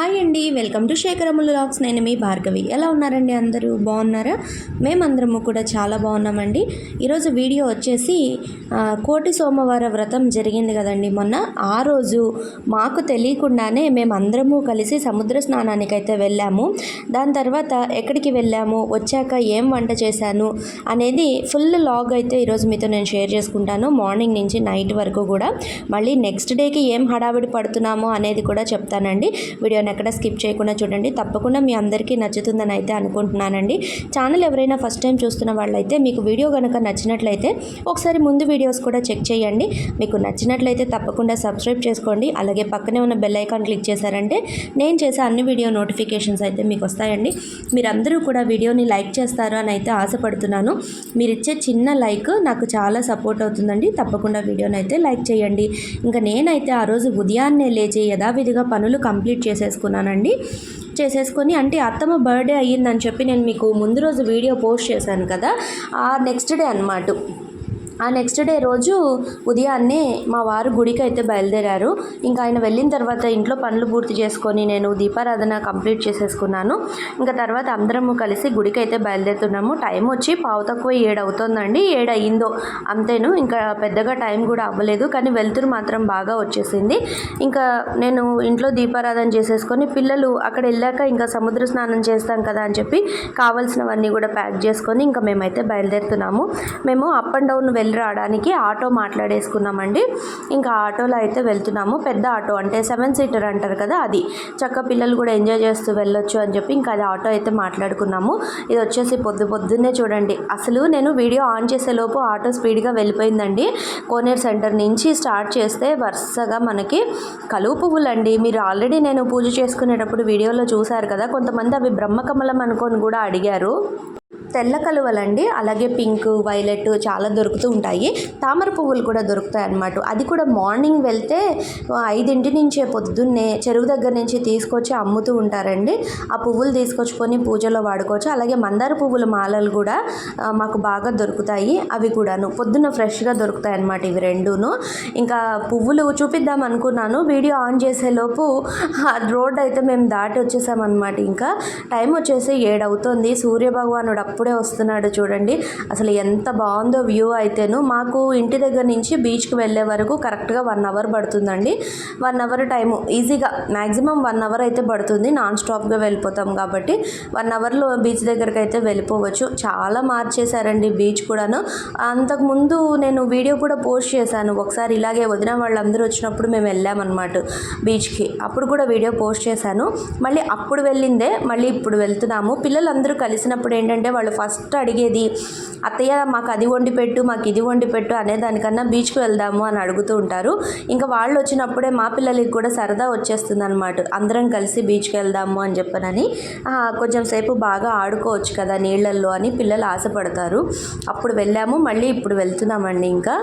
Hi అండి welcome to శేఖరములు lakhs. నేను మీ భార్గవి. ఎలా ఉన్నారండి అందరూ? బాగున్నారా? మేమందరము కూడా చాలా బాగున్నామండి. ఈరోజు వీడియో వచ్చేసి కోటి సోమవార వ్రతం జరిగింది కదండి. మొన్న ఆ రోజు మాకు తెలియకుండానే మేమందరము కలిసి సముద్ర స్నానానికి అయితే వెళ్ళాము. దాని తర్వాత ఎక్కడికి వెళ్ళాము? వచ్చాక ఏం వంట చేశాను? అనేది ఫుల్ లాగ్ అయితే ఈరోజు మీతో నేను షేర్ చేసుకుంటాను. మార్నింగ్ నుంచి నైట్ వరకు కూడా. మళ్ళీ నెక్స్ట్ డేకి ఏం హడావిడి పడుతున్నామో అనేది కూడా చెప్తానండి. వీడియో వీడియోని ఎక్కడ స్కిప్ చేయకుండా చూడండి. తప్పకుండా మీ అందరికీ నచ్చుతుందని అయితే అనుకుంటున్నానండి. ఛానల్ ఎవరైనా ఫస్ట్ టైం చూస్తున్న వాళ్ళైతే మీకు వీడియో కనుక నచ్చినట్లయితే ఒకసారి ముందు వీడియోస్ కూడా చెక్ చేయండి. మీకు నచ్చినట్లయితే తప్పకుండా సబ్స్క్రైబ్ చేసుకోండి. అలాగే పక్కనే ఉన్న బెల్ ఐకాన్ క్లిక్ చేశారంటే నేను చేసే అన్ని వీడియో నోటిఫికేషన్స్ అయితే మీకు వస్తాయండి. మీరందరూ కూడా వీడియోని లైక్ చేస్తారు అని అయితే ఆశపడుతున్నాను. మీరు ఇచ్చే చిన్న లైక్ నాకు చాలా సపోర్ట్ అవుతుందండి. తప్పకుండా వీడియోని అయితే లైక్ చేయండి. ఇంకా నేనైతే ఆ రోజు ఉదయాన్నే లేచి యథావిధిగా పనులు కంప్లీట్ చేసేసుకున్నానండి. చేసేసుకొని అంటే అత్తమ్మ బర్త్డే అయ్యిందని చెప్పి నేను మీకు ముందు రోజు వీడియో పోస్ట్ చేశాను కదా. ఆ నెక్స్ట్ డే అన్నమాట. ఆ నెక్స్ట్ డే రోజు ఉదయాన్నే మా వారు గుడికి అయితే బయలుదేరారు. ఇంకా ఆయన వెళ్ళిన తర్వాత ఇంట్లో పనులు పూర్తి చేసుకొని నేను దీపారాధన కంప్లీట్ చేసేసుకున్నాను. ఇంకా తర్వాత అందరము కలిసి గుడికి అయితే బయలుదేరుతున్నాము. టైం వచ్చి పావు తక్కువ ఏడు అవుతుందండి. ఏడు అయ్యిందో అంతేను. ఇంకా పెద్దగా టైం కూడా అవ్వలేదు. కానీ వెళ్తురు మాత్రం బాగా వచ్చేసింది. ఇంకా నేను ఇంట్లో దీపారాధన చేసేసుకొని పిల్లలు అక్కడ వెళ్ళాక ఇంకా సముద్ర స్నానం చేస్తాం కదా అని చెప్పి కావాల్సినవన్నీ కూడా ప్యాక్ చేసుకొని ఇంకా మేమైతే బయలుదేరుతున్నాము. మేము అప్ అండ్ డౌన్ వెళ్ళి రావడానికి ఆటో మాట్లాడేసుకున్నామండి. ఇంకా ఆటోలో అయితే వెళ్తున్నాము. పెద్ద ఆటో అంటే సెవెన్ సీటర్ అంటారు కదా అది. చక్క పిల్లలు కూడా ఎంజాయ్ చేస్తూ వెళ్ళొచ్చు అని చెప్పి ఇంకా అది ఆటో అయితే మాట్లాడుకున్నాము. ఇది వచ్చేసి పొద్దు పొద్దున్నే చూడండి. అసలు నేను వీడియో ఆన్ చేసేలోపు ఆటో స్పీడ్గా వెళ్ళిపోయిందండి. కోనేర్ సెంటర్ నుంచి స్టార్ట్ చేస్తే వరుసగా మనకి కలువు పువ్వులండి. మీరు ఆల్రెడీ నేను పూజ చేసుకునేటప్పుడు వీడియోలో చూశారు కదా. కొంతమంది అవి బ్రహ్మకమలం అనుకొని కూడా అడిగారు. తెల్ల కలువలండి అలాగే పింక్ వైలెట్ చాలా దొరుకుతూ ఉంటాయి. తామర పువ్వులు కూడా దొరుకుతాయి అన్నమాట. అది కూడా మార్నింగ్ వెళ్తే ఐదింటి నుంచే పొద్దున్నే చెరువు దగ్గర నుంచి తీసుకొచ్చి అమ్ముతూ ఉంటారండి. ఆ పువ్వులు తీసుకొచ్చుకొని పూజలో వాడుకోవచ్చు. అలాగే మందార పువ్వుల మాలలు కూడా మాకు బాగా దొరుకుతాయి. అవి కూడాను పొద్దున్న ఫ్రెష్గా దొరుకుతాయి అన్నమాట ఇవి రెండును. ఇంకా పువ్వులు చూపిద్దాం అనుకున్నాను. వీడియో ఆన్ చేసేలోపు రోడ్ అయితే మేము దాటి వచ్చేసామన్నమాట. ఇంకా టైం వచ్చేసి ఏడవుతుంది. సూర్యభగవానుడు సూర్య భగవానుడు అప్పుడే వస్తున్నాడు చూడండి. అసలు ఎంత బాగుందో వ్యూ అయితేను మాకు ఇంటి దగ్గర నుంచి బీచ్కి వెళ్ళే వరకు కరెక్ట్గా వన్ అవర్ పడుతుందండి. వన్ అవర్ టైము ఈజీగా మ్యాక్సిమం వన్ అవర్ అయితే పడుతుంది. నాన్ స్టాప్గా వెళ్ళిపోతాం కాబట్టి వన్ అవర్లో బీచ్ దగ్గరికి అయితే వెళ్ళిపోవచ్చు. చాలా మార్చేశారండి బీచ్ కూడాను. అంతకుముందు నేను వీడియో కూడా పోస్ట్ చేశాను. ఒకసారి ఇలాగే వదిన వాళ్ళందరూ వచ్చినప్పుడు మేము వెళ్ళామన్నమాట బీచ్కి అప్పుడు కూడా వీడియో పోస్ట్ చేశాను. మళ్ళీ అప్పుడు వెళ్ళిందే మళ్ళీ ఇప్పుడు వెళ్తున్నాము. పిల్లలందరూ కలిసినప్పుడు ఏంటంటే వాళ్ళు ఫస్ట్ అడిగేది అత్తయ్య మాకు అది వండి పెట్టు మాకు ఇది వండి పెట్టు అనే దానికన్నా బీచ్కి వెళ్దాము అని అడుగుతూ ఉంటారు. ఇంకా వాళ్ళు వచ్చినప్పుడే మా పిల్లలకి కూడా సరదా వచ్చేస్తుంది అనమాట అందరం కలిసి బీచ్కి వెళ్దాము అని చెప్పనని కొంచెం సేపు బాగా ఆడుకోవచ్చు కదా నీళ్ళల్లో అని పిల్లలు ఆశపడతారు. అప్పుడు వెళ్ళాము మళ్ళీ ఇప్పుడు వెళ్తున్నామండి ఇంకా.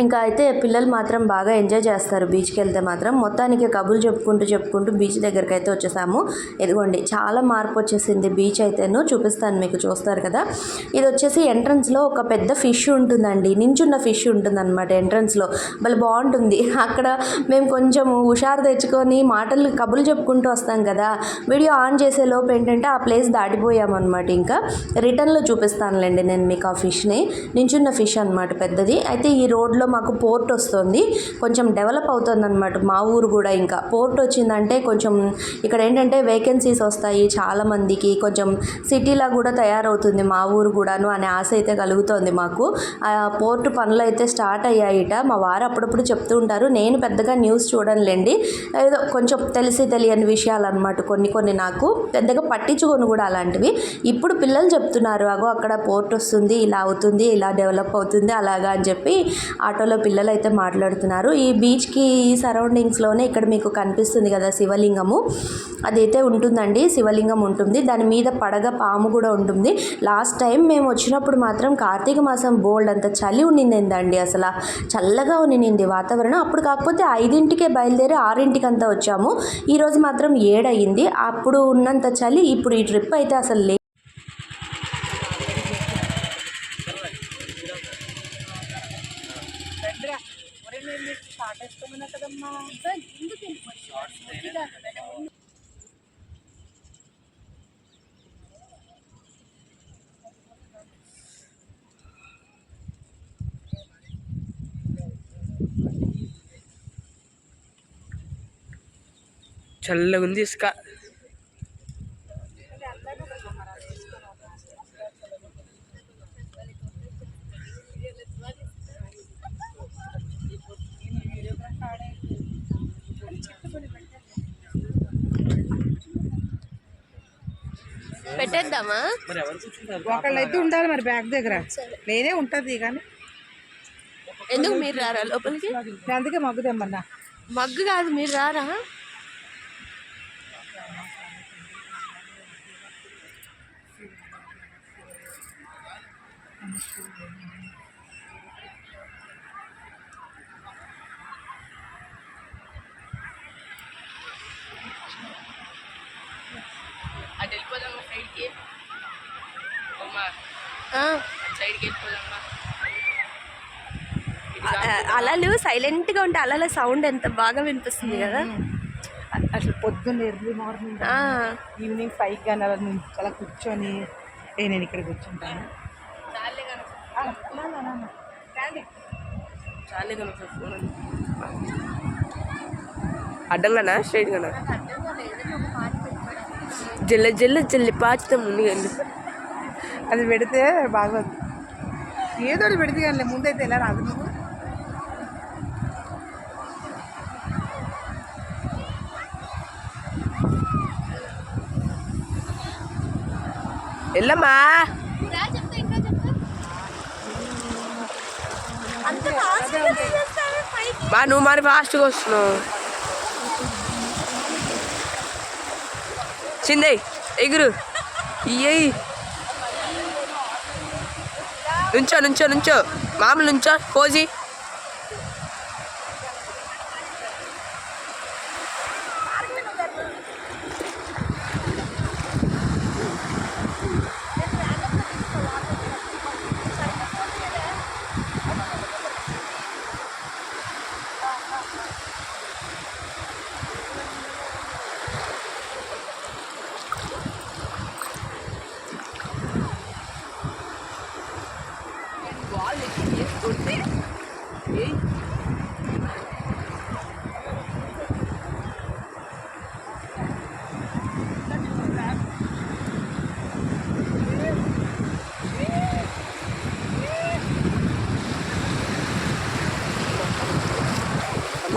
ఇంకా అయితే పిల్లలు మాత్రం బాగా ఎంజాయ్ చేస్తారు. బీచ్కి వెళ్తే మాత్రం మొత్తానికి కబుర్లు చెప్పుకుంటూ చెప్పుకుంటూ బీచ్ దగ్గరికి అయితే వచ్చేసాము. ఇదిగోండి చాలా మార్పు వచ్చేసింది. బీచ్ అయితేను చూపిస్తాను మీకు చూస్తారు కదా. ఇది వచ్చేసి ఎంట్రన్స్లో ఒక పెద్ద ఫిష్ ఉంటుందండి. నించున్న ఫిష్ ఉంటుందన్నమాట ఎంట్రన్స్లో. భలే బాగుంటుంది. అక్కడ మేము కొంచెం హుషారు తెచ్చుకొని మాటలు కబుర్లు చెప్పుకుంటూ వస్తాం కదా. వీడియో ఆన్ చేసే లోపు ఏంటంటే ఆ ప్లేస్ దాటిపోయామన్నమాట ఇంకా. రిటర్న్లో చూపిస్తానులేండి నేను మీకు ఆ ఫిష్ని. నించున్న ఫిష్ అనమాట పెద్దది. అయితే ఈ రోడ్లో మాకు పోర్ట్ వస్తుంది. కొంచెం డెవలప్ అవుతుంది అనమాట మా ఊరు కూడా ఇంకా. పోర్ట్ వచ్చిందంటే కొంచెం ఇక్కడ ఏంటంటే వేకెన్సీస్ వస్తాయి చాలా మందికి. కొంచెం సిటీలా కూడా తయారవుతుంది మా ఊరు కూడాను అనే ఆశ అయితే కలుగుతోంది మాకు. ఆ పోర్ట్ పనులు అయితే స్టార్ట్ అయ్యాయిట. మా వారు అప్పుడప్పుడు చెప్తూ ఉంటారు. నేను పెద్దగా న్యూస్ చూడనులేండి. ఏదో కొంచెం తెలిసి తెలియని విషయాలు అనమాట కొన్ని కొన్ని నాకు. పెద్దగా పట్టించుకొని కూడా అలాంటివి. ఇప్పుడు పిల్లలు చెప్తున్నారు అగో అక్కడ పోర్ట్ వస్తుంది ఇలా అవుతుంది ఇలా డెవలప్ అవుతుంది అలాగా అని చెప్పి ఆటోలో పిల్లలు అయితే మాట్లాడుతున్నారు. ఈ బీచ్కి ఈ సరౌండింగ్స్లోనే ఇక్కడ మీకు కనిపిస్తుంది కదా శివలింగము. అదైతే ఉంటుందండి. శివలింగం ఉంటుంది. దాని మీద పడగ పాము కూడా ఉంటుంది. లాస్ట్ టైం మేము వచ్చినప్పుడు మాత్రం కార్తీక మాసం బోల్డ్ అంత చలి ఉండిందండి అసలు. చల్లగా ఉండింది వాతావరణం. అప్పుడు కాకపోతే ఐదింటికే బయలుదేరి ఆరింటికి అంతా వచ్చాము ఈరోజు మాత్రం ఏడయింది. అప్పుడు ఉన్నంత చలి ఇప్పుడు ఈ ట్రిప్ అయితే అసలు పట్టేసుకోమన్నా కదమ్మా. ఎందుకు వెళ్ళిపోయింది చల్లగా ఉంది ఇసుక. పెట్టేద్దామా? మరి ఎవరు కూర్చుంటారు? ఒకళ్ళు అయితే ఉండాలి మరి బ్యాగ్ దగ్గర. నేనే ఉంటుంది కానీ. ఎందుకు మీరు రారా లోపలికి? అందుకే మగ్గు తెమ్మన్నా మగ్గు కాదు మీరు రారా అటు వెళ్ళిపోదామా సైడ్కి అమ్మా ఆ, సైడ్కి వెళ్ళిపోదామా అ- అలలు సైలెంట్గా ఉంటే అలల సౌండ్ ఎంత బాగా వినిపిస్తుంది కదా. అసలు పొద్దున్న ఎర్లీ మార్నింగ్ ఈవినింగ్ ఫైవ్ కానీ అలా నేను అలా కూర్చొని నేను ఇక్కడ కూర్చుంటాను. అడ్డంగానా? స్ట్రైట్గానా జల్ల జల్ల జల్లి పాచితే ముందు అది పెడితే బాగోదు. ఏదో పెడితే కానీ ముందైతే ఎలా రాదు నువ్వు వెళ్ళమ్మా బా నువ్వు మరి ఫాస్ట్గా వస్తున్నావు. చిందయ్ ఎగురు. ఇయ్యి. నుంచో నుంచో నుంచో. మామూలు నుంచో కోజీ.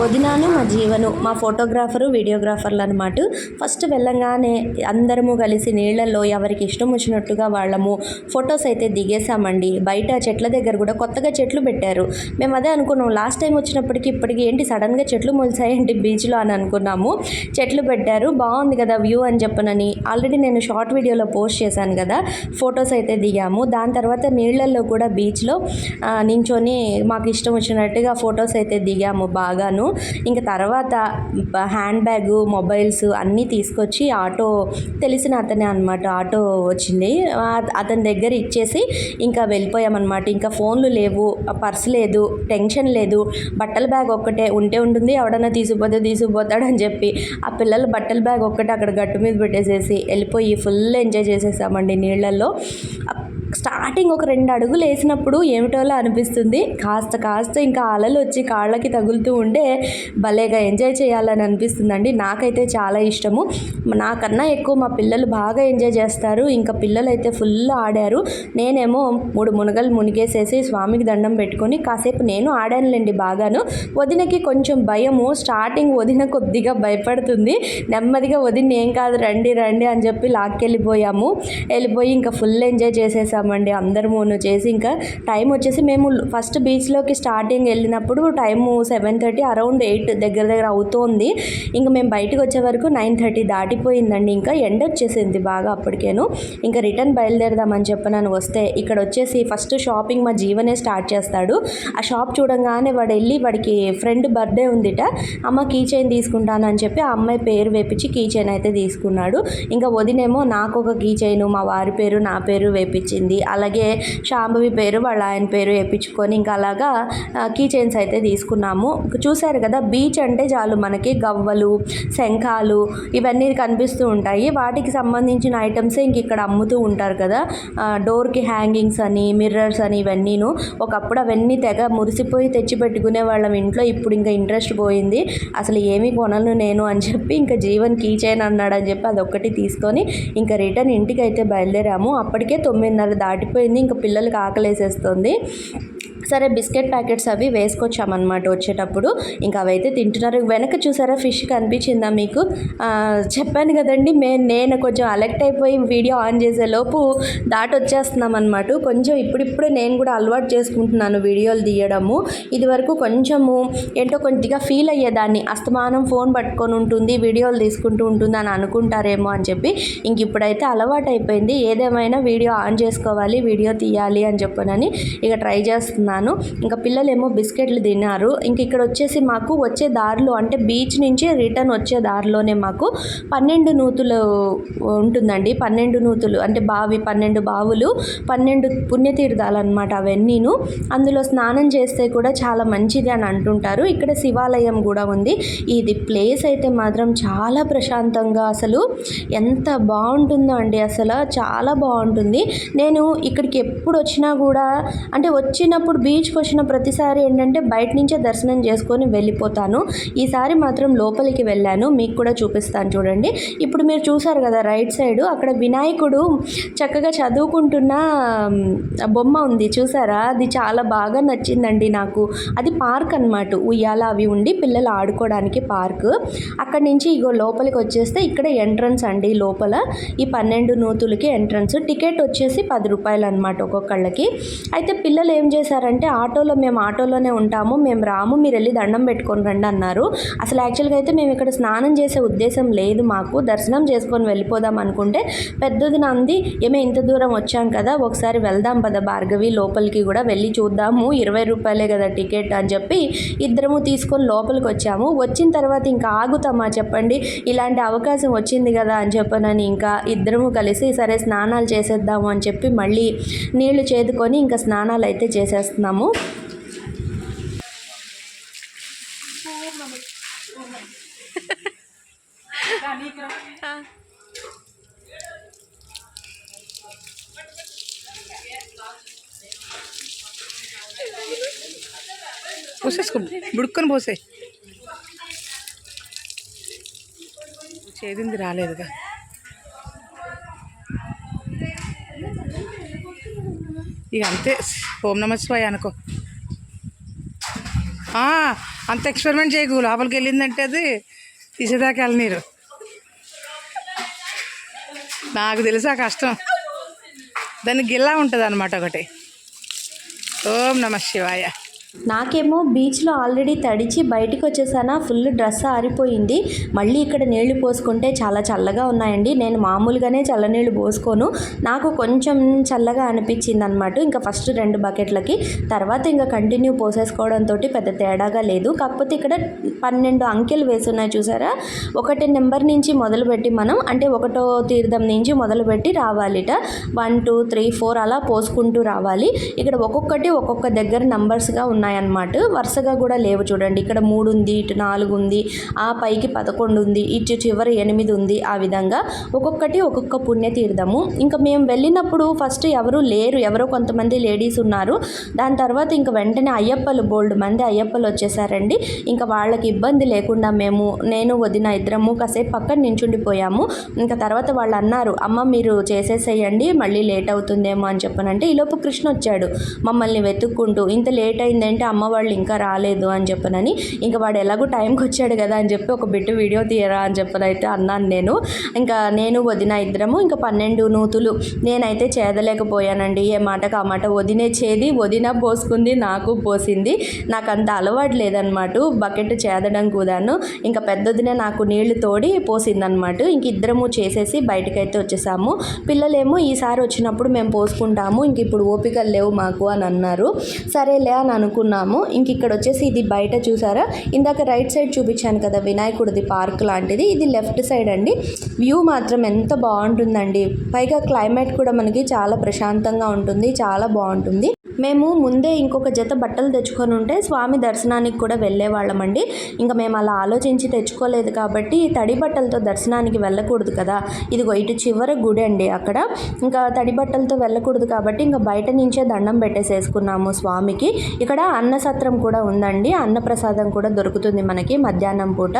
వదినాను మా జీవను మా ఫోటోగ్రాఫరు వీడియోగ్రాఫర్లు అనమాట ఫస్ట్ వెళ్ళంగానే అందరము కలిసి నీళ్ళల్లో ఎవరికి ఇష్టం వచ్చినట్టుగా వాళ్ళము ఫొటోస్ అయితే దిగేసామండి బయట చెట్ల దగ్గర కూడా కొత్తగా చెట్లు పెట్టారు. మేము అదే అనుకున్నాం లాస్ట్ టైం వచ్చినప్పటికి ఇప్పటికి ఏంటి సడన్గా చెట్లు మొలిసాయేంటి బీచ్లో అని అనుకున్నాము. చెట్లు పెట్టారు బాగుంది కదా వ్యూ అని చెప్పనని. ఆల్రెడీ నేను షార్ట్ వీడియోలో పోస్ట్ చేశాను కదా ఫొటోస్ అయితే దిగాము. దాని తర్వాత నీళ్ళల్లో కూడా బీచ్లో నించొని మాకు ఇష్టం వచ్చినట్టుగా ఫొటోస్ అయితే దిగాము బాగాను. ఇంకా తర్వాత హ్యాండ్ బ్యాగ్ మొబైల్స్ అన్నీ తీసుకొచ్చి ఆటో తెలిసిన అతనే అనమాట ఆటో వచ్చింది. అతని దగ్గర ఇచ్చేసి ఇంకా వెళ్ళిపోయామన్నమాట. ఇంకా ఫోన్లు లేవు పర్స్ లేదు టెన్షన్ లేదు. బట్టల బ్యాగ్ ఒక్కటే ఉంటే ఉంటుంది ఎవడన్నా తీసుకుపోతే తీసుకుపోతాడు అని చెప్పి ఆ పిల్లల బట్టల బ్యాగ్ ఒక్కటే అక్కడ గట్టు మీద పెట్టేసేసి వెళ్ళిపోయి ఫుల్ ఎంజాయ్ చేసేసామండి నీళ్ళల్లో. స్టార్టింగ్ ఒక రెండు అడుగులు వేసినప్పుడు ఏమిటోలా అనిపిస్తుంది. కాస్త కాస్త ఇంకా అలలు వచ్చి కాళ్ళకి తగులుతూ ఉంటే భలేగా ఎంజాయ్ చేయాలని అనిపిస్తుందండి. నాకైతే చాలా ఇష్టము. నాకన్నా ఎక్కువ మా పిల్లలు బాగా ఎంజాయ్ చేస్తారు. ఇంకా పిల్లలు అయితే ఫుల్ ఆడారు. నేనేమో మూడు మునగలు మునిగేసేసి స్వామికి దండం పెట్టుకొని కాసేపు నేను ఆడానులేండి బాగాను. వదినకి కొంచెం భయము. స్టార్టింగ్ వదిన కొద్దిగా భయపడుతుంది. నెమ్మదిగా వదిన ఏం కాదు రండి రండి అని చెప్పి లాక్కెళ్ళిపోయాము. వెళ్ళిపోయి ఇంకా ఫుల్ ఎంజాయ్ చేసామండి అందరమును చేసి. ఇంకా టైం వచ్చేసి మేము ఫస్ట్ బీచ్లోకి స్టార్టింగ్ వెళ్ళినప్పుడు time seven thirty around eight దగ్గర దగ్గర అవుతోంది. ఇంకా మేము బయటకు వచ్చే వరకు నైన్ థర్టీ దాటిపోయిందండి. ఇంకా ఎండ వచ్చేసింది బాగా అప్పటికేను. ఇంకా రిటర్న్ బయలుదేరదామని నన్ను వస్తే ఇక్కడ వచ్చేసి ఫస్ట్ షాపింగ్ మా జీవనే స్టార్ట్ చేస్తాడు. ఆ షాప్ చూడంగానే వాడు వెళ్ళి వాడికి ఫ్రెండ్ బర్త్డే ఉందిట. అమ్మ కీ చైన్ తీసుకుంటానని చెప్పి ఆ అమ్మాయి పేరు వేపించి కీ చైన్ అయితే తీసుకున్నాడు. ఇంకా వదినేమో నాకు ఒక కీ చైన్ మా వారి పేరు నా పేరు వేపించింది. వచ్చింది అలాగే శాంభవి పేరు వాళ్ళ ఆయన పేరు వేయించుకొని ఇంకా అలాగా కీ చైన్స్ అయితే తీసుకున్నాము. చూశారు కదా బీచ్ అంటే చాలు మనకి గవ్వలు శంఖాలు ఇవన్నీ కనిపిస్తూ ఉంటాయి. వాటికి సంబంధించిన ఐటమ్సే ఇంక ఇక్కడ అమ్ముతూ ఉంటారు కదా. డోర్కి హ్యాంగింగ్స్ అని మిర్రర్స్ అని ఇవన్నీను. ఒకప్పుడు అవన్నీ తెగ మురిసిపోయి తెచ్చి పెట్టుకునే వాళ్ళం ఇంట్లో. ఇప్పుడు ఇంకా ఇంట్రెస్ట్ పోయింది. అసలు ఏమీ కొనను నేను అని చెప్పి ఇంకా జీవన్ కీ చైన్ అన్నాడు అని చెప్పి అదొక్కటి తీసుకొని ఇంకా రిటర్న్ ఇంటికి అయితే బయలుదేరాము. అప్పటికే తొమ్మిదిన్నర దాటిపోయింది. ఇంకా పిల్లలకి ఆకలేసేస్తుంది. సరే బిస్కెట్ ప్యాకెట్స్ అవి వేసుకొచ్చామన్నమాట వచ్చేటప్పుడు. ఇంకా అవైతే తింటున్నారు. వెనక చూసారా ఫిష్ కనిపించిందా మీకు? చెప్పాను కదండి మే నేను కొంచెం అలెక్ట్ అయిపోయి వీడియో ఆన్ చేసేలోపు దాటి వచ్చేస్తున్నాం అనమాట కొంచెం ఇప్పుడిప్పుడే నేను కూడా అలవాటు చేసుకుంటున్నాను వీడియోలు తీయడము. ఇది వరకు కొంచెము ఏంటో కొద్దిగా ఫీల్ అయ్యేదాన్ని. అస్తమానం ఫోన్ పట్టుకొని ఉంటుంది వీడియోలు తీసుకుంటూ ఉంటుంది అని అనుకుంటారేమో అని చెప్పి. ఇంక ఇప్పుడైతే అలవాటు అయిపోయింది ఏదేమైనా వీడియో ఆన్ చేసుకోవాలి వీడియో తీయాలి అని చెప్పనని ఇక ట్రై చేస్తున్నాను ఇంకా పిల్లలేమో బిస్కెట్లు తిన్నారు. ఇంక ఇక్కడ వచ్చేసి మాకు వచ్చే దారిలో అంటే బీచ్ నుంచి రిటర్న్ వచ్చే దారిలోనే మాకు పన్నెండు నూతులు ఉంటుందండి. పన్నెండు నూతులు అంటే బావి పన్నెండు బావులు పన్నెండు పుణ్యతీర్థాలు అనమాట అవన్నీను. అందులో స్నానం చేస్తే కూడా చాలా మంచిది అని అంటుంటారు. ఇక్కడ శివాలయం కూడా ఉంది. ఇది ప్లేస్ అయితే మాత్రం చాలా ప్రశాంతంగా అసలు ఎంత బాగుంటుందో అండి అసలు. చాలా బాగుంటుంది. నేను ఇక్కడికి ఎప్పుడు వచ్చినా కూడా అంటే వచ్చినప్పుడు బీచ్కి వచ్చిన ప్రతిసారి ఏంటంటే బయట నుంచే దర్శనం చేసుకొని వెళ్ళిపోతాను. ఈసారి మాత్రం లోపలికి వెళ్ళాను. మీకు కూడా చూపిస్తాను చూడండి. ఇప్పుడు మీరు చూసారు కదా రైట్ సైడ్ అక్కడ వినాయకుడు చక్కగా చదువుకుంటున్న బొమ్మ ఉంది. చూసారా? అది చాలా బాగా నచ్చిందండి నాకు. అది పార్క్ అన్నమాట. ఉయ్యాల అవి ఉండి పిల్లలు ఆడుకోవడానికి పార్క్. అక్కడి నుంచి ఇగో లోపలికి వచ్చేస్తే ఇక్కడ ఎంట్రన్స్ అండి లోపల. ఈ పన్నెండు నూతులకి ఎంట్రన్స్. టికెట్ వచ్చేసి పది రూపాయలు అనమాట ఒక్కొక్కళ్ళకి. అయితే పిల్లలు ఏం చేశారంటే అంటే ఆటోలో మేము ఆటోలోనే ఉంటాము. మేము రాము మీరు వెళ్ళి దండం పెట్టుకొని రండి అన్నారు. అసలు యాక్చువల్గా అయితే మేము ఇక్కడ స్నానం చేసే ఉద్దేశం లేదు మాకు. దర్శనం చేసుకొని వెళ్ళిపోదాం అనుకుంటే పెద్దది నంది ఏమే ఇంత దూరం వచ్చాం కదా ఒకసారి వెళ్దాం పద భార్గవి లోపలికి కూడా వెళ్ళి చూద్దాము. ఇరవై రూపాయలే కదా టికెట్ అని చెప్పి ఇద్దరము తీసుకొని లోపలికి వచ్చాము. వచ్చిన తర్వాత ఇంకా ఆగుతామా చెప్పండి? ఇలాంటి అవకాశం వచ్చింది కదా అని చెప్పనని ఇంకా ఇద్దరము కలిసి సరే స్నానాలు చేసేద్దాము అని చెప్పి మళ్ళీ నీళ్ళు చేదుకొని ఇంకా స్నానాలు అయితే చేసేస్తున్నాం. చేసేస్తున్నాము పోసేసుకో బుడుక్కొని పోసే. చేదింది రాలేదుగా. ఇక అంతే. ఓం నమ శివాయ అనుకో. అంత ఎక్స్పెరిమెంట్ చేయకు లోపలికి వెళ్ళిందంటే అది తీసేదాకా వెళ్ళనీరు. నాకు తెలుసా కష్టం. దానికి గిల్లా ఉంటుంది అనమాట ఒకటి. ఓం నమ శివాయ. నాకేమో బీచ్లో ఆల్రెడీ తడిచి బయటికి వచ్చేసానా ఫుల్ డ్రెస్ ఆరిపోయింది. మళ్ళీ ఇక్కడ నీళ్ళు పోసుకుంటే చాలా చల్లగా ఉన్నాయండి. నేను మామూలుగానే చల్లనీళ్ళు పోసుకోను. నాకు కొంచెం చల్లగా అనిపించింది అనమాట ఇంకా ఫస్ట్ రెండు బకెట్లకి. తర్వాత ఇంకా కంటిన్యూ పోసేసుకోవడంతో పెద్ద తేడాగా లేదు. కాకపోతే ఇక్కడ పన్నెండు అంకెలు వేసున్నాయి చూసారా? ఒకటి నెంబర్ నుంచి మొదలుపెట్టి మనం అంటే ఒకటో తీర్థం నుంచి మొదలుపెట్టి రావాలిట. వన్ టూ త్రీ ఫోర్ అలా పోసుకుంటూ రావాలి. ఇక్కడ ఒక్కొక్కటి ఒక్కొక్క దగ్గర నంబర్స్గా ఉన్నాయన్నమాట. వరుసగా కూడా లేవు చూడండి. ఇక్కడ మూడు ఉంది ఇటు నాలుగు ఉంది ఆ పైకి పదకొండు ఉంది ఇటు చివరి ఎనిమిది ఉంది ఆ విధంగా ఒక్కొక్కటి ఒక్కొక్క పుణ్యతీర్థము. ఇంకా మేము వెళ్ళినప్పుడు ఫస్ట్ ఎవరు లేరు. ఎవరో కొంతమంది లేడీస్ ఉన్నారు. దాని తర్వాత ఇంకా వెంటనే అయ్యప్పలు బోల్డ్ మంది అయ్యప్పలు వచ్చేసారండి. ఇంకా వాళ్ళకి ఇబ్బంది లేకుండా మేము నేను వదిన ఇద్దరము కాసేపు పక్కన నించుండిపోయాము. ఇంకా తర్వాత వాళ్ళు అన్నారు అమ్మ మీరు చేసేసేయండి మళ్ళీ లేట్ అవుతుందేమో అని చెప్పనంటే ఈలోపు కృష్ణ వచ్చాడు మమ్మల్ని వెతుక్కుంటూ ఇంత లేట్ ఏంటంటే అమ్మ వాళ్ళు ఇంకా రాలేదు అని చెప్పనని ఇంకా వాడు ఎలాగో టైంకి వచ్చాడు కదా అని చెప్పి ఒక బిట్టు వీడియో తీయరా అని చెప్పనైతే అన్నాను నేను. ఇంకా నేను వదిన ఇద్దరము ఇంకా పన్నెండు నూతులు. నేనైతే చేదలేకపోయానండి. ఏ మాటకు ఆ మాట వదినే చేది వదిన పోసుకుంది నాకు పోసింది. నాకు అంత అలవాటు లేదనమాట బకెట్ చేదడం కూడాను. ఇంకా పెద్దదిన నాకు నీళ్ళు తోడి పోసిందనమాట ఇంక ఇద్దరము చేసేసి బయటకైతే వచ్చేసాము. పిల్లలేమో ఈసారి వచ్చినప్పుడు మేము పోసుకుంటాము. ఇంక ఇప్పుడు ఓపికలు లేవు మాకు అని అన్నారు. సరేలే అని అనుకున్నాను. తీసుకున్నాము. ఇంక ఇక్కడ వచ్చేసి ఇది బయట చూసారా? ఇందాక రైట్ సైడ్ చూపించాను కదా వినాయకుడిది పార్క్ లాంటిది. ఇది లెఫ్ట్ సైడ్ అండి. వ్యూ మాత్రం ఎంత బాగుంటుందండి. పైగా క్లైమేట్ కూడా మనకి చాలా ప్రశాంతంగా ఉంటుంది చాలా బాగుంటుంది. మేము ముందే ఇంకొక జత బట్టలు తెచ్చుకొని ఉంటే స్వామి దర్శనానికి కూడా వెళ్ళేవాళ్ళమండి. ఇంకా మేము అలా ఆలోచించి తెచ్చుకోలేదు కాబట్టి తడి బట్టలతో దర్శనానికి వెళ్ళకూడదు కదా. ఇదిగో ఇటు చివర గుడి అండి అక్కడ. ఇంకా తడి బట్టలతో వెళ్ళకూడదు కాబట్టి ఇంకా బయట నుంచే దండం పెట్టేసేసుకున్నాము స్వామికి. ఇక్కడ అన్నసత్రం కూడా ఉందండి. అన్నప్రసాదం కూడా దొరుకుతుంది మనకి మధ్యాహ్నం పూట.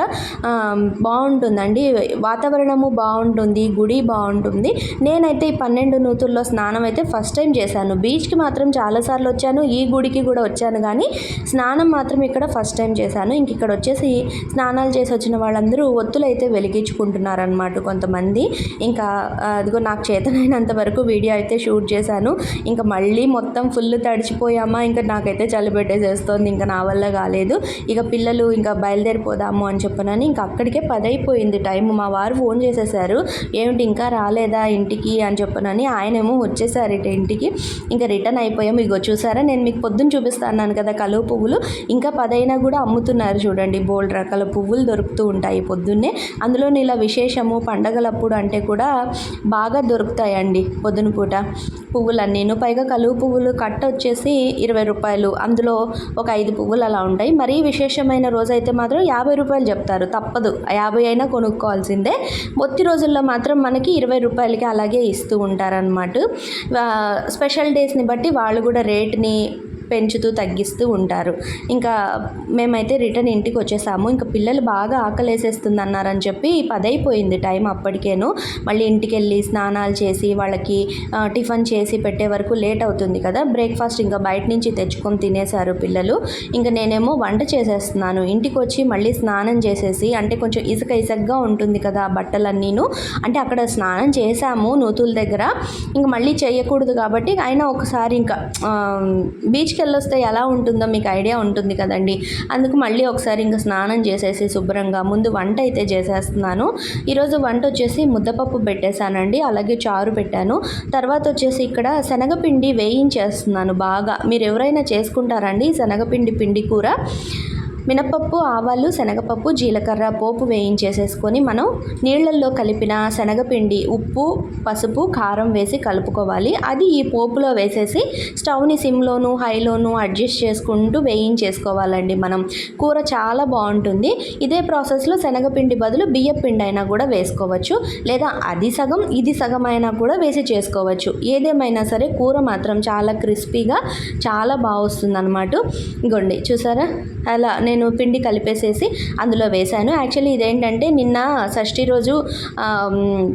బాగుంటుందండి. వాతావరణము బాగుంటుంది గుడి బాగుంటుంది. నేనైతే ఈ పన్నెండు నూతుల్లో స్నానం అయితే ఫస్ట్ టైం చేశాను. బీచ్కి మాత్రం చాలా చాలాసార్లు వచ్చాను ఈ గుడికి కూడా వచ్చాను కానీ స్నానం మాత్రం ఇక్కడ ఫస్ట్ టైం చేశాను. ఇంక ఇక్కడ వచ్చేసి స్నానాలు చేసి వచ్చిన వాళ్ళందరూ ఒత్తులు అయితే వెలిగించుకుంటున్నారనమాట కొంతమంది. ఇంకా అదిగో నాకు చేతనైనంత వరకు వీడియో అయితే షూట్ చేశాను. ఇంకా మళ్ళీ మొత్తం ఫుల్ తడిచిపోయామా ఇంకా నాకైతే చలి పెట్టేసేస్తోంది ఇంకా నా వల్ల కాలేదు. ఇక పిల్లలు ఇంకా బయలుదేరిపోదాము అని చెప్పనని ఇంకా అక్కడికే పదైపోయింది టైం మా వారు ఫోన్ చేసేసారు ఏమిటి ఇంకా రాలేదా ఇంటికి? అని చెప్పనని ఆయనేమో వచ్చేసారు ఇటు ఇంటికి. ఇంకా రిటర్న్ అయిపోయాము. ఇగో చూసారా? నేను మీకు పొద్దున్న చూపిస్తాను కదా కలువ పువ్వులు. ఇంకా పదైనా కూడా అమ్ముతున్నారు చూడండి. బోల్డ్ రకాల పువ్వులు దొరుకుతూ ఉంటాయి పొద్దున్నే. అందులో ఇలా విశేషము పండగలప్పుడు అంటే కూడా బాగా దొరుకుతాయండి పొద్దున పూట. పువ్వులన్నీను. పైగా కలువ పువ్వులు కట్ట వచ్చేసి ఇరవై రూపాయలు. అందులో ఒక ఐదు పువ్వులు అలా ఉంటాయి. మరీ విశేషమైన రోజు అయితే మాత్రం యాభై రూపాయలు చెప్తారు. తప్పదు. యాభై అయినా కొనుక్కోవాల్సిందే. మొత్తి రోజుల్లో మాత్రం మనకి ఇరవై రూపాయలకి అలాగే ఇస్తూ ఉంటారనమాట స్పెషల్ డేస్ని బట్టి వాళ్ళు కూడా રેટની పెంచుతూ తగ్గిస్తూ ఉంటారు. ఇంకా మేమైతే రిటర్న్ ఇంటికి వచ్చేసాము. ఇంకా పిల్లలు బాగా ఆకలేసేస్తుంది అన్నారని చెప్పి పదైపోయింది టైం అప్పటికేను. మళ్ళీ ఇంటికి వెళ్ళి స్నానాలు చేసి వాళ్ళకి టిఫిన్ చేసి పెట్టే వరకు లేట్ అవుతుంది కదా. బ్రేక్ఫాస్ట్ ఇంకా బయట నుంచి తెచ్చుకొని తినేశారు పిల్లలు. ఇంకా నేనేమో వంట చేసేస్తున్నాను. ఇంటికి వచ్చి మళ్ళీ స్నానం చేసేసి అంటే కొంచెం ఇసుక ఇసుకగా ఉంటుంది కదా ఆ బట్టలన్నీను. అంటే అక్కడ స్నానం చేశాము నూతుల దగ్గర. ఇంకా మళ్ళీ చేయకూడదు కాబట్టి అయినా ఒకసారి ఇంకా బీచ్ బీచ్కి వస్తే ఎలా ఉంటుందో మీకు ఐడియా ఉంటుంది కదండి. అందుకు మళ్ళీ ఒకసారి ఇంకా స్నానం చేసేసి శుభ్రంగా ముందు వంట అయితే చేసేస్తున్నాను. ఈరోజు వంట వచ్చేసి ముద్దపప్పు పెట్టేశానండి అలాగే చారు పెట్టాను. తర్వాత వచ్చేసి ఇక్కడ శనగపిండి వేయించేస్తున్నాను బాగా. మీరు ఎవరైనా చేసుకుంటారండి శనగపిండి పిండి కూర? మినపప్పు ఆవాలు శనగపప్పు జీలకర్ర పోపు వేయించేసేసుకొని మనం నీళ్ళల్లో కలిపిన శనగపిండి ఉప్పు పసుపు కారం వేసి కలుపుకోవాలి. అది ఈ పోపులో వేసేసి స్టవ్ని సిమ్లోను హైలోను అడ్జస్ట్ చేసుకుంటూ వేయించేసుకోవాలండి మనం. కూర చాలా బాగుంటుంది. ఇదే ప్రాసెస్లో శనగపిండి బదులు బియ్యం పిండి అయినా కూడా వేసుకోవచ్చు. లేదా అది సగం ఇది సగం అయినా కూడా వేసి చేసుకోవచ్చు. ఏదేమైనా సరే కూర మాత్రం చాలా క్రిస్పీగా చాలా బాగా వస్తుంది అనమాట చూసారా? అలా నేను నేను పిండి కలిపేసేసి అందులో వేశాను. యాక్చువల్లీ ఇదేంటంటే నిన్న షష్ఠి రోజు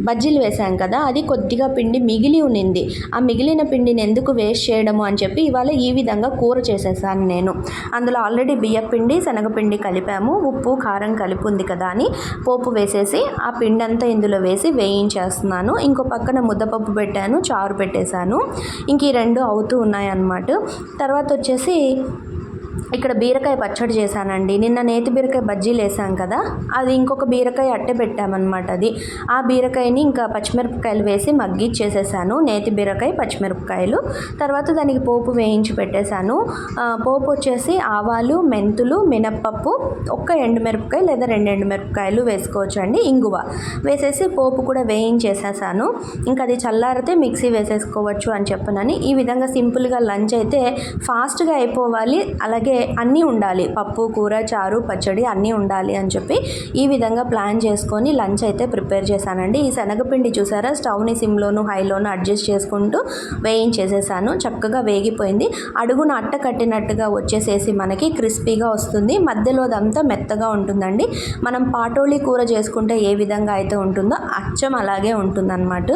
బజ్జీలు వేశాం కదా అది కొద్దిగా పిండి మిగిలి ఉన్నింది ఆ మిగిలిన పిండిని ఎందుకు వేస్ట్ చేయడము అని చెప్పి ఇవాళ ఈ విధంగా కూర చేసేసాను నేను. అందులో ఆల్రెడీ బియ్య పిండి శనగపిండి కలిపాము ఉప్పు కారం కలిపి ఉంది కదా అని పోపు వేసేసి ఆ పిండి అంతా ఇందులో వేసి వేయించేస్తున్నాను. ఇంకో పక్కన ముద్దపప్పు పెట్టాను చారు పెట్టేశాను. ఇంక ఈ రెండు అవుతూ ఉన్నాయన్నమాట. తర్వాత వచ్చేసి ఇక్కడ బీరకాయ పచ్చడి చేశానండి. నిన్న నేతి బీరకాయ బజ్జీలు వేసాం కదా అది ఇంకొక బీరకాయ అట్టే పెట్టామన్నమాట అది. ఆ బీరకాయని ఇంకా పచ్చిమిరపకాయలు వేసి మగ్గిచ్చేసేసాను నేతి బీరకాయ పచ్చిమిరపకాయలు. తర్వాత దానికి పోపు వేయించి పెట్టేశాను. పోపు వచ్చేసి ఆవాలు మెంతులు మినప్పప్పు ఒక్క ఎండుమిరపకాయ లేదా రెండు ఎండుమిరపకాయలు వేసుకోవచ్చు అండి ఇంగువ వేసేసి పోపు కూడా వేయించేసేసాను. ఇంకా అది చల్లారితే మిక్సీ వేసేసుకోవచ్చు అని చెప్పనని. ఈ విధంగా సింపుల్గా లంచ్ అయితే ఫాస్ట్గా అయిపోవాలి. అలాగే అన్నీ ఉండాలి. పప్పు కూర చారు పచ్చడి అన్నీ ఉండాలి అని చెప్పి ఈ విధంగా ప్లాన్ చేసుకొని లంచ్ అయితే ప్రిపేర్ చేశానండి. ఈ శనగపిండి చూసారా? స్టవ్ని సిమ్లోను హైలోను అడ్జస్ట్ చేసుకుంటూ వేయించేసేసాను. చక్కగా వేగిపోయింది. అడుగున అట్ట కట్టినట్టుగా వచ్చేసేసి మనకి క్రిస్పీగా వస్తుంది. మధ్యలో అదంతా మెత్తగా ఉంటుందండి. మనం పాటోళీ కూర చేసుకుంటే ఏ విధంగా అయితే ఉంటుందో అచ్చం అలాగే ఉంటుందన్నమాట.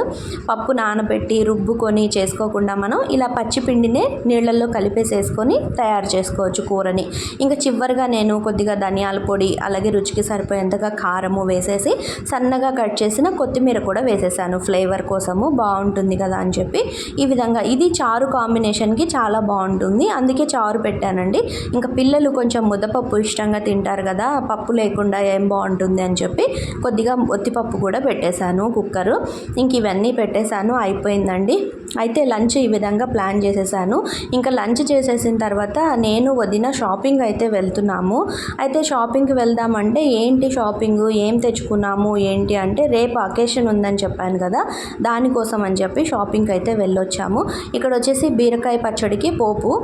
పప్పు నానబెట్టి రుబ్బుకొని చేసుకోకుండా మనం ఇలా పచ్చి పిండినే నీళ్ళల్లో కలిపేసేసుకొని తయారు చేసుకోవచ్చు కూరని. ఇంకా చివరిగా నేను కొద్దిగా ధనియాల పొడి అలాగే రుచికి సరిపోయేంతగా కారము వేసేసి సన్నగా కట్ చేసిన కొత్తిమీర కూడా వేసేసాను. ఫ్లేవర్ కోసము బాగుంటుంది కదా అని చెప్పి ఈ విధంగా. ఇది చారు కాంబినేషన్కి చాలా బాగుంటుంది. అందుకే చారు పెట్టానండి. ఇంకా పిల్లలు కొంచెం ముద్దపప్పు ఇష్టంగా తింటారు కదా పప్పు లేకుండా ఏం బాగుంటుంది అని చెప్పి కొద్దిగా ఒత్తిపప్పు కూడా పెట్టేశాను కుక్కరు. ఇంక ఇవన్నీ పెట్టేశాను అయిపోయిందండి. అయితే లంచ్ ఈ విధంగా ప్లాన్ చేసేసాను. ఇంకా లంచ్ చేసేసిన తర్వాత నేను వదిన వదిన షాపింగ్ అయితే వెళ్తున్నాము. అయితే షాపింగ్కి వెళ్దామంటే ఏంటి షాపింగ్? ఏం తెచ్చుకున్నాము? ఏంటి అంటే రేపు అకేషన్ ఉందని చెప్పాను కదా దానికోసం అని చెప్పి షాపింగ్కి అయితే వెళ్ళొచ్చాము. ఇక్కడ వచ్చేసి బీరకాయ పచ్చడికి పోపు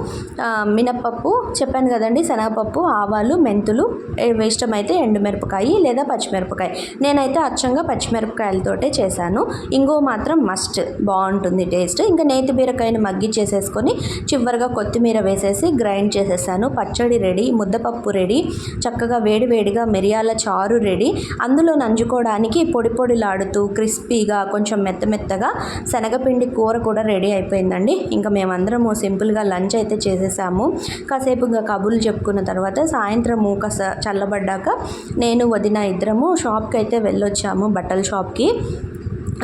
మినప్పప్పు చెప్పాను కదండి శనగపప్పు ఆవాలు మెంతులు ఏ- ఇష్టమైతే ఎండుమిరపకాయ లేదా పచ్చిమిరపకాయ. నేనైతే అచ్చంగా పచ్చిమిరపకాయలతోటే చేశాను. ఇంగో మాత్రం మస్ట్ బాగుంటుంది టేస్ట్. ఇంకా నేతి బీరకాయని మగ్గిచ్చేసేసుకొని చివరిగా కొత్తిమీర వేసేసి గ్రైండ్ చేసేసాను. పచ్చడి రెడీ ముద్దపప్పు రెడీ చక్కగా వేడివేడిగా మిరియాల చారు రెడీ. అందులో నంజుకోవడానికి పొడి పొడిలాడుతూ క్రిస్పీగా కొంచెం మెత్త మెత్తగా శనగపిండి కూర కూడా రెడీ అయిపోయిందండి. ఇంకా మేమందరము సింపుల్గా లంచ్ అయితే చేసేసాము. కాసేపు ఇంకా కబుర్లు చెప్పుకున్న తర్వాత సాయంత్రము కాస చల్లబడ్డాక నేను వదిన ఇద్దరము షాప్కి అయితే వెళ్ళొచ్చాము బట్టల షాప్కి.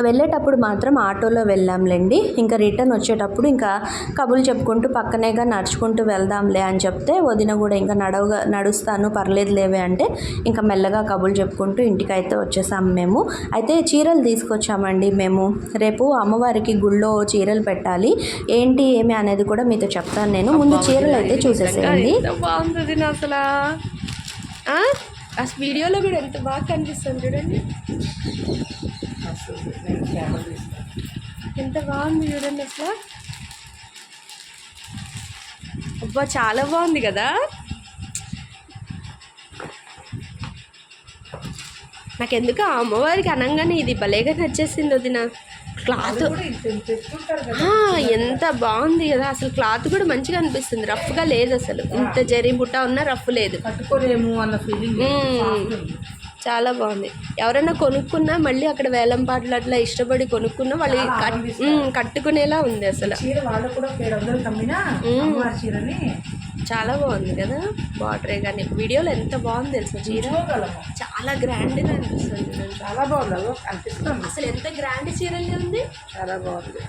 వెళ్ళేటప్పుడు మాత్రం ఆటోలో వెళ్ళాంలేండి. ఇంకా రిటర్న్ వచ్చేటప్పుడు ఇంకా కబుర్లు చెప్పుకుంటూ పక్కనేగా నడుచుకుంటూ వెళ్దాంలే అని చెప్తే వదిన కూడా ఇంకా నడవగా నడుస్తాను పర్లేదు లేవే అంటే ఇంకా మెల్లగా కబుర్లు చెప్పుకుంటూ ఇంటికి అయితే వచ్చేసాం మేము. అయితే చీరలు తీసుకొచ్చామండి మేము. రేపు అమ్మవారికి గుళ్ళో చీరలు పెట్టాలి. ఏంటి ఏమి అనేది కూడా మీతో చెప్తాను నేను. ముందు చీరలు అయితే చూసేసేయండి. ఆ? వీడియోలో కూడా ఎంత బాగా కనిపిస్తుంది చూడండి. ఎంత బాగుంది చూడండి అసలు. అబ్బా చాలా బాగుంది కదా. నాకెందుకు ఆ అమ్మవారికి అనంగానే ఇది భలేగా నచ్చేసింది వదిన. క్లాత్. ఎంత బాగుంది కదా. అసలు క్లాత్ కూడా మంచిగా అనిపిస్తుంది. రఫ్గా లేదు అసలు. ఇంత జరీ బుట్ట ఉన్నా రఫ్ లేదు. చాలా బాగుంది. ఎవరైనా కొనుక్కున్నా మళ్ళీ అక్కడ వేలం పాటలు అట్లా ఇష్టపడి కొనుక్కున్నా వాళ్ళు కట్టుకునేలా ఉంది అసలు. చాలా బాగుంది కదా. బార్డరే కానీ వీడియోలో ఎంత బాగుంది తెలుసా చీర? చాలా గ్రాండ్గా అనిపిస్తుంది. చాలా బాగుంది. అనిపిస్తుంది. అసలు ఎంత గ్రాండ్ చీరలు ఉంది? చాలా బాగుంది.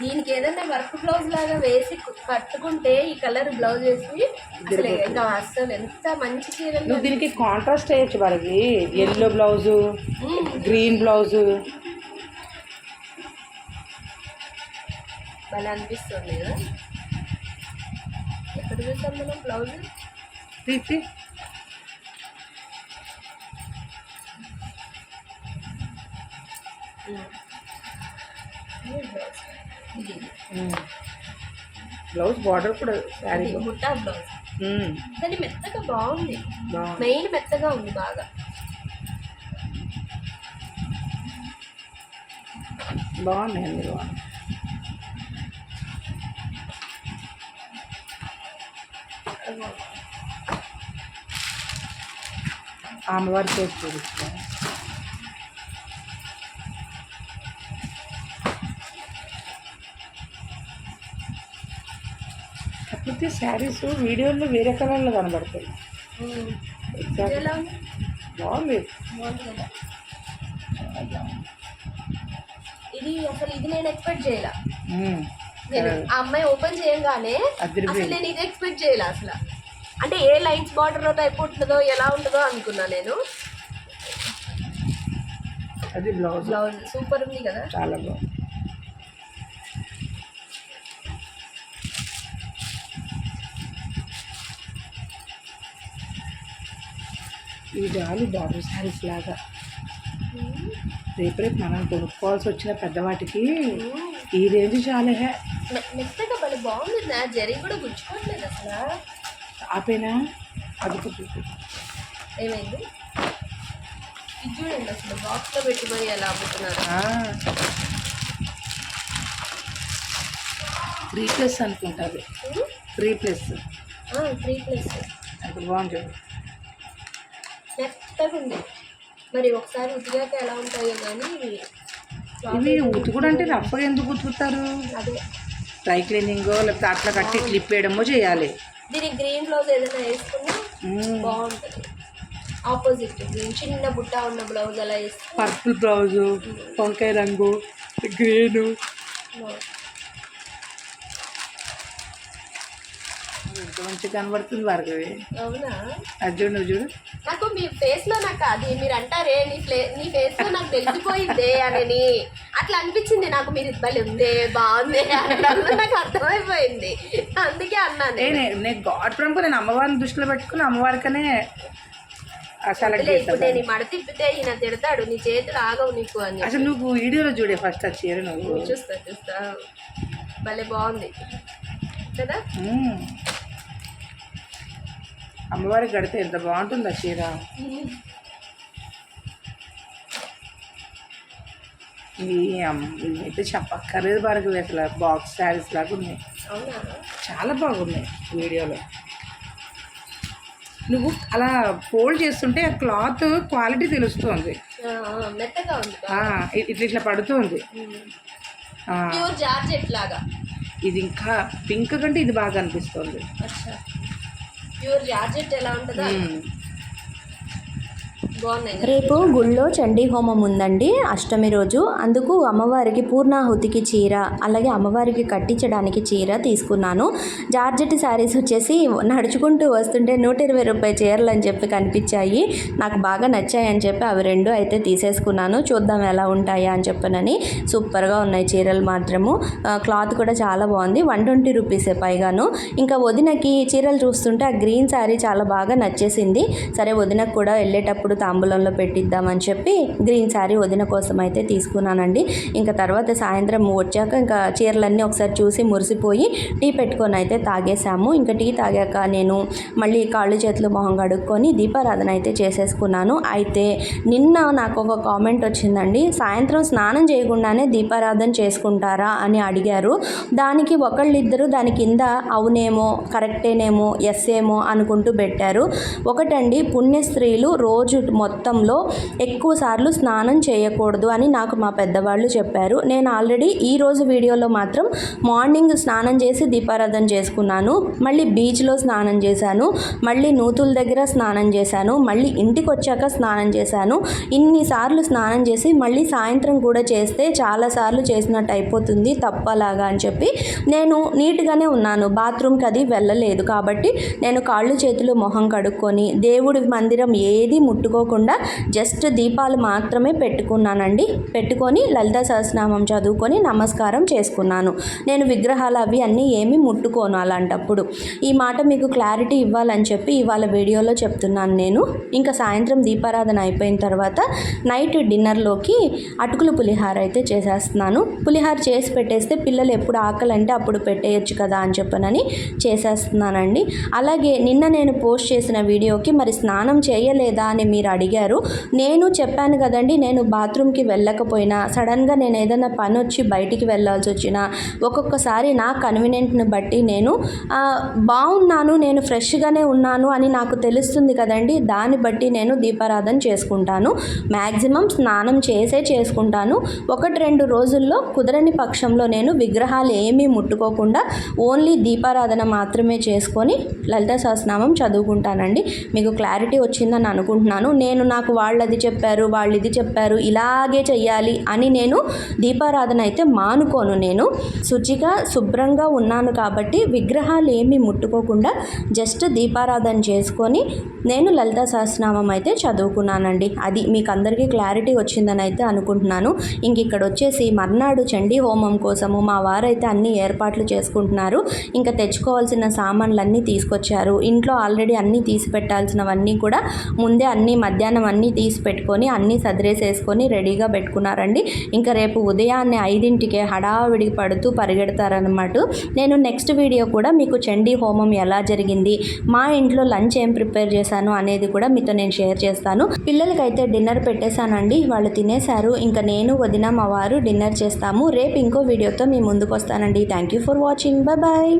దీనికి ఏదైనా వర్క్ బ్లౌజ్ లాగా వేసి కట్టుకుంటే ఈ కలర్ బ్లౌజ్ వేసి అసలు ఇంకా అసలు ఎంత మంచి చీరలు దీనికి కాంట్రాస్ట్ వేయచ్చు వాళ్ళకి. Yellow blouse green blouse. భలే అనిపిస్తుంది కదా. ఎక్కడ చూసాం మనం బ్లౌజ్? తీసి బ్లౌజ్ బార్డర్ కూడా శారీ ముట్టా బ్లౌజ్ కానీ మెత్తగా బాగుంది. బాగుంది. మెయిన్ మెత్తగా ఉంది బాగా. బాగున్నాయండి బాగుంది. అమ్మవారి చేసి చూపిస్తా కాకపోతే శారీస్ వీడియోలో వేరే కలర్లో కనబడతాయి. ఉంది? బాగుంది. ఇది అసలు ఇది నేను ఎక్స్పెక్ట్ చేయాల. ఉమ్. నేను ఆ అమ్మాయి ఓపెన్ చేయగానే. అసలు నేను ఇది ఎక్స్పెక్ట్ చేయాల అసలు. అంటే ఏ లైన్స్ బార్డర్ టైప్ ఉంటుందో ఎలా ఉంటుందో అనుకున్నా నేను. అది బ్లౌజ్. బ్లౌజ్. సూపర్ ఉంది కదా? చాలా బాగుంది. ఇవి చాలు బార్డర్ శారీస్ లాగా. రేపు రేపు మనం కొనుక్కోవాల్సి వచ్చిన పెద్దవాటికి ఈ రేంజ్ చాలే మెత్తగా భలే బాగుంది నా జరీ కూడా గుచ్చుకోవట్లేదు అసలు. ఆపేనా? అది. ఏమైంది? ఇది చూడండి అసలు బాక్స్లో పెట్టి మరి ఎలా అమ్ముతున్నారు. త్రీ ప్లస్ అనుకుంటుంది త్రీ ప్లస్. Three place. అప్పుడు బాగుంటుంది. మెత్తగా ఉంది మరి ఒకసారి ఉతిగాక ఎలా ఉంటాయో కానీ ఇవి ఉతుకుడు అంటే రఫ్గా ఎందుకు ఉతుకుతారు? అదే. డ్రై క్లీనింగ్ లేకపోతే అట్లా కట్టి క్లిప్ వేయడమో చేయాలి. దీనికి గ్రీన్ బ్లౌజ్ ఏదైనా వేసుకున్నా. బాగుంటుంది. ఆపోజిట్. గ్రీన్ చిన్న బుట్ట ఉన్న బ్లౌజ్ అలా వేస్తే పర్పుల్ బ్లౌజు వంకాయ రంగు గ్రీను. ఎంత మంచిగా కనబడుతుంది భార్గవి అవునా? అది చూడు నువ్వు చూడు. నాకు మీ ఫేస్లో నాకు అది మీరు అంటారే నీ ఫ్లే నీ ఫేస్లో నాకు తెలిసిపోయిందే అని అట్లా అనిపించింది నాకు మీరు ఇబ్బంది ఉందే బాగుంది నాకు అర్థమైపోయింది. అందుకే అన్నాను. నేను గాడ్ ప్రముఖ నేను అమ్మవారిని దృష్టిలో పెట్టుకుని అమ్మవారికనే ఇప్పుడు నేను మడ తిప్పితే ఈయన తిడతాడు నీ చేతులు ఆగవు నీకు అని అసలు నువ్వు వీడియోలో చూడే ఫస్ట్ ఆ చీర నువ్వు. చూస్తా చూస్తా. భలే బాగుంది. కదా. అమ్మవారికి కడితే ఎంత బాగుంటుంది ఆ చీర ఇవైతే చెప్పక్కర్లేదు భార్గవి అసలు బాక్స్ శారీస్ లాగా ఉన్నాయి. చాలా బాగున్నాయి వీడియోలో. నువ్వు అలా ఫోల్డ్ చేస్తుంటే ఆ క్లాత్ క్వాలిటీ తెలుస్తుంది. ఇట్లా ఇట్లా పడుతుంది. ఇది ఇంకా పింక్ కంటే ఇది బాగా అనిపిస్తుంది. ప్యూర్ జార్జెట్ ఎలా ఉంటుందో మ్మ్. బాగున్నాయి కదా? రేపు గుళ్ళో చండీ హోమం ఉందండి అష్టమి రోజు. అందుకు అమ్మవారికి పూర్ణాహుతికి చీర అలాగే అమ్మవారికి కట్టించడానికి చీర తీసుకున్నాను. జార్జెట్ శారీస్ వచ్చేసి నడుచుకుంటూ వస్తుంటే నూట ఇరవై రూపాయ చీరలు అని చెప్పి కనిపించాయి. నాకు బాగా నచ్చాయి అని చెప్పి అవి రెండు అయితే తీసేసుకున్నాను. చూద్దాం ఎలా ఉంటాయా అని చెప్పనని. సూపర్గా ఉన్నాయి చీరలు మాత్రము. క్లాత్ కూడా చాలా బాగుంది. వన్ ట్వంటీ రూపీసే పైగాను. ఇంకా వదినకి చీరలు చూస్తుంటే ఆ గ్రీన్ శారీ చాలా బాగా నచ్చేసింది. సరే వదినకు కూడా వెళ్ళేటప్పుడు తాము తాంబూలంలో పెట్టిద్దామని చెప్పి గ్రీన్ శారీ వదిన కోసం అయితే తీసుకున్నానండి. ఇంకా తర్వాత సాయంత్రం వచ్చాక ఇంకా చీరలన్నీ ఒకసారి చూసి మురిసిపోయి టీ పెట్టుకొని అయితే తాగేసాము ఇంకా టీ తాగాక నేను మళ్ళీ కాళ్ళు చేతులు మొహం కడుక్కొని దీపారాధన అయితే చేసేసుకున్నాను. అయితే నిన్న నాకు ఒక కామెంట్ వచ్చిందండి. సాయంత్రం స్నానం చేయకుండానే దీపారాధన చేసుకుంటారా అని అడిగారు. దానికి ఒకళ్ళిద్దరు దాని కింద అవునేమో కరెక్టేనేమో ఎస్ ఏమో అనుకుంటూ పెట్టారు. ఒకటండి పుణ్య స్త్రీలు రోజు మొత్తంలో ఎక్కువ సార్లు స్నానం చేయకూడదు అని నాకు మా పెద్దవాళ్ళు చెప్పారు. నేను ఆల్రెడీ ఈరోజు వీడియోలో మాత్రం మార్నింగ్ స్నానం చేసి దీపారాధన చేసుకున్నాను. మళ్ళీ బీచ్లో స్నానం చేశాను. మళ్ళీ నూతుల దగ్గర స్నానం చేశాను. మళ్ళీ ఇంటికి వచ్చాక స్నానం చేశాను. ఇన్నిసార్లు స్నానం చేసి మళ్ళీ సాయంత్రం కూడా చేస్తే చాలాసార్లు చేసినట్టు అయిపోతుంది తప్పలాగా అని చెప్పి నేను నీట్గానే ఉన్నాను. బాత్రూమ్కి అది వెళ్ళలేదు. కాబట్టి నేను కాళ్ళు చేతులు మొహం కడుక్కొని దేవుడి మందిరం ఏది ముట్టుకో ముట్టుకోకుండా జస్ట్ దీపాలు మాత్రమే పెట్టుకున్నానండి. పెట్టుకొని లలిత సహస్రనామం చదువుకొని నమస్కారం చేసుకున్నాను. నేను విగ్రహాలు అవి అన్నీ ఏమీ ముట్టుకోను అలాంటప్పుడు. ఈ మాట మీకు క్లారిటీ ఇవ్వాలని చెప్పి ఇవాళ వీడియోలో చెప్తున్నాను నేను. ఇంకా సాయంత్రం దీపారాధన అయిపోయిన తర్వాత నైట్ డిన్నర్లోకి అటుకులు పులిహార అయితే చేసేస్తున్నాను. పులిహార చేసి పెట్టేస్తే పిల్లలు ఎప్పుడు ఆకలి అంటే అప్పుడు పెట్టేయచ్చు కదా అని చెప్పనని చేసేస్తున్నానండి. అలాగే నిన్న నేను పోస్ట్ చేసిన వీడియోకి మరి స్నానం చేయలేదా అని మీరు అడిగారు. నేను చెప్పాను కదండి నేను బాత్రూమ్కి వెళ్ళకపోయినా సడన్గా నేను ఏదైనా పని వచ్చి బయటికి వెళ్ళాల్సి వచ్చినా ఒక్కొక్కసారి నా కన్వీనియంట్ని బట్టి నేను బాగున్నాను నేను ఫ్రెష్గానే ఉన్నాను అని నాకు తెలుస్తుంది కదండి దాన్ని బట్టి నేను దీపారాధన చేసుకుంటాను. మ్యాక్సిమం స్నానం చేసే చేసుకుంటాను. ఒకటి రెండు రోజుల్లో కుదరని పక్షంలో నేను విగ్రహాలు ఏమీ ముట్టుకోకుండా ఓన్లీ దీపారాధన మాత్రమే చేసుకొని లలిత సహస్రనామం చదువుకుంటానండి. మీకు క్లారిటీ వచ్చిందని అనుకుంటున్నాను. నేను నాకు వాళ్ళు అది చెప్పారు వాళ్ళు ఇది చెప్పారు ఇలాగే చెయ్యాలి అని నేను దీపారాధన అయితే మానుకోను నేను. శుచిగా శుభ్రంగా ఉన్నాను కాబట్టి విగ్రహాలు ఏమీ ముట్టుకోకుండా జస్ట్ దీపారాధన చేసుకొని నేను లలిత సహస్రనామం అయితే చదువుకున్నానండి. అది మీకు అందరికీ క్లారిటీ వచ్చిందని అయితే అనుకుంటున్నాను. ఇంక ఇక్కడ వచ్చేసి మర్నాడు చండీ హోమం కోసము మా వారైతే అన్ని ఏర్పాట్లు చేసుకుంటున్నారు. ఇంకా తెచ్చుకోవాల్సిన సామాన్లన్నీ తీసుకొచ్చారు. ఇంట్లో ఆల్రెడీ అన్నీ తీసి పెట్టాల్సినవన్నీ కూడా ముందే అన్నీ మధ్యాహ్నం అన్నీ తీసి పెట్టుకొని అన్నీ సదిరేసేసుకొని రెడీగా పెట్టుకున్నారండి. ఇంకా రేపు ఉదయాన్నే ఐదింటికే హడావిడి పడుతూ పరిగెడతారనమాట నేను నెక్స్ట్ వీడియో కూడా మీకు చండీ హోమం ఎలా జరిగింది మా ఇంట్లో లంచ్ ఏం ప్రిపేర్ చేశాను అనేది కూడా మీతో నేను షేర్ చేస్తాను. పిల్లలకైతే డిన్నర్ పెట్టేశానండి వాళ్ళు తినేశారు. ఇంకా నేను వదిన మా వారు డిన్నర్ చేస్తాము. రేపు ఇంకో వీడియోతో మీ ముందుకు వస్తానండి thank you for watching. Bye bye